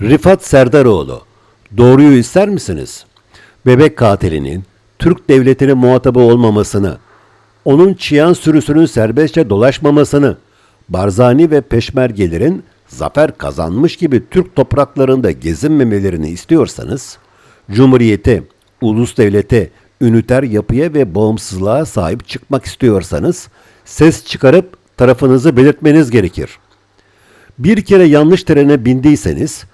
Rifat Serdaroğlu, doğruyu ister misiniz? Bebek katilinin Türk devletinin muhatabı olmamasını, onun çiyan sürüsünün serbestçe dolaşmamasını, Barzani ve peşmergelerin zafer kazanmış gibi Türk topraklarında gezinmemelerini istiyorsanız, Cumhuriyete, ulus devlete, üniter yapıya ve bağımsızlığa sahip çıkmak istiyorsanız, ses çıkarıp tarafınızı belirtmeniz gerekir. Bir kere yanlış trene bindiyseniz,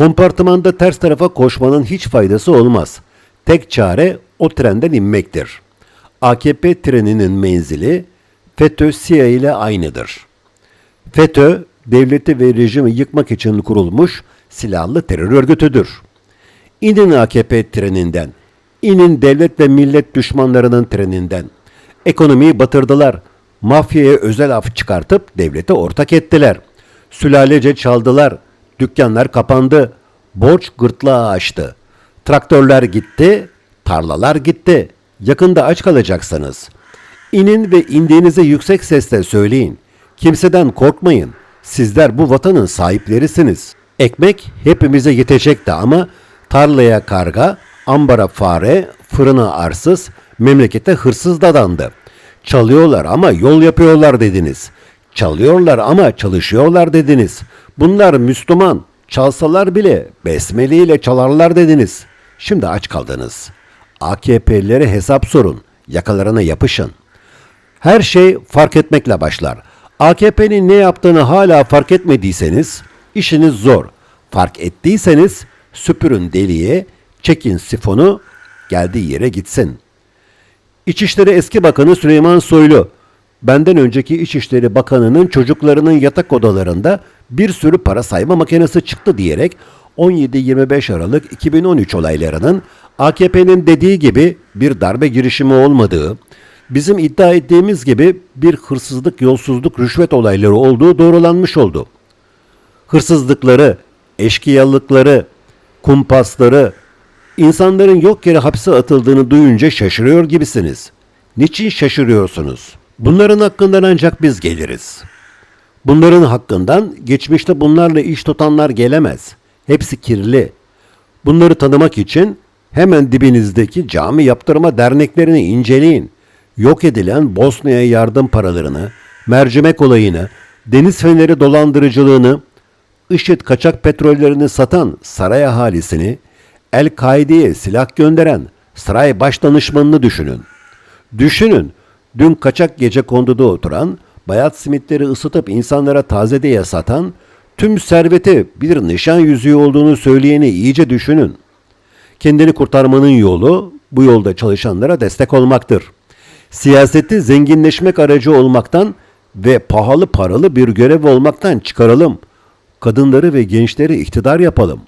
kompartımanda ters tarafa koşmanın hiç faydası olmaz. Tek çare o trenden inmektir. AKP treninin menzili FETÖ-SİA ile aynıdır. FETÖ, devleti ve rejimi yıkmak için kurulmuş silahlı terör örgütüdür. İnin AKP treninden, inin devlet ve millet düşmanlarının treninden. Ekonomiyi batırdılar, mafyaya özel af çıkartıp devlete ortak ettiler. Sülalece çaldılar, dükkanlar kapandı, borç gırtlağı açtı. Traktörler gitti, tarlalar gitti. Yakında aç kalacaksınız. İnin ve indiğinizi yüksek sesle söyleyin. Kimseden korkmayın. Sizler bu vatanın sahiplerisiniz. Ekmek hepimize yetecekti ama tarlaya karga, ambara fare, fırına arsız, memlekete hırsız dadandı. Çalıyorlar ama yol yapıyorlar dediniz. Çalıyorlar ama çalışıyorlar dediniz. Bunlar Müslüman. Çalsalar bile besmele ile çalarlar dediniz. Şimdi aç kaldınız. AKP'lilere hesap sorun. Yakalarına yapışın. Her şey fark etmekle başlar. AKP'nin ne yaptığını hala fark etmediyseniz işiniz zor. Fark ettiyseniz süpürün deliğe, çekin sifonu, geldiği yere gitsin. İçişleri Eski Bakanı Süleyman Soylu, benden önceki İçişleri Bakanı'nın çocuklarının yatak odalarında bir sürü para sayma makinesi çıktı diyerek 17-25 Aralık 2013 olaylarının AKP'nin dediği gibi bir darbe girişimi olmadığı, bizim iddia ettiğimiz gibi bir hırsızlık, yolsuzluk, rüşvet olayları olduğu doğrulanmış oldu. Hırsızlıkları, eşkıyalıkları, kumpasları, insanların yok yere hapse atıldığını duyunca şaşırıyor gibisiniz. Niçin şaşırıyorsunuz? Bunların hakkından ancak biz geliriz. Bunların hakkından geçmişte bunlarla iş tutanlar gelemez. Hepsi kirli. Bunları tanımak için hemen dibinizdeki cami yaptırma derneklerini inceleyin. Yok edilen Bosna'ya yardım paralarını, mercimek olayını, deniz feneri dolandırıcılığını, IŞİD kaçak petrollerini satan saray ahalisini, El-Kaide'ye silah gönderen saray baş danışmanını düşünün. Düşünün, dün kaçak gece konduda oturan, bayat simitleri ısıtıp insanlara tazedeye satan, tüm serveti bir nişan yüzüğü olduğunu söyleyeni iyice düşünün. Kendini kurtarmanın yolu bu yolda çalışanlara destek olmaktır. Siyaseti zenginleşmek aracı olmaktan ve pahalı paralı bir görev olmaktan çıkaralım. Kadınları ve gençleri iktidar yapalım.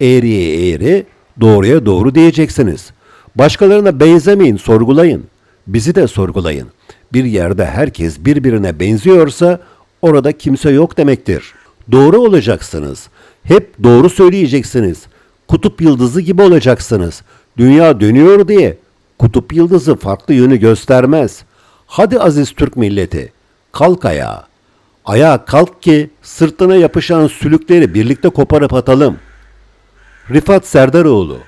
Eğriye eğri, doğruya doğru diyeceksiniz. Başkalarına benzemeyin, sorgulayın. Bizi de sorgulayın. Bir yerde herkes birbirine benziyorsa orada kimse yok demektir. Doğru olacaksınız. Hep doğru söyleyeceksiniz. Kutup yıldızı gibi olacaksınız. Dünya dönüyor diye kutup yıldızı farklı yönü göstermez. Hadi aziz Türk milleti, kalk ayağa. Ayağa kalk ki sırtına yapışan sülükleri birlikte koparıp atalım. Rifat Serdaroğlu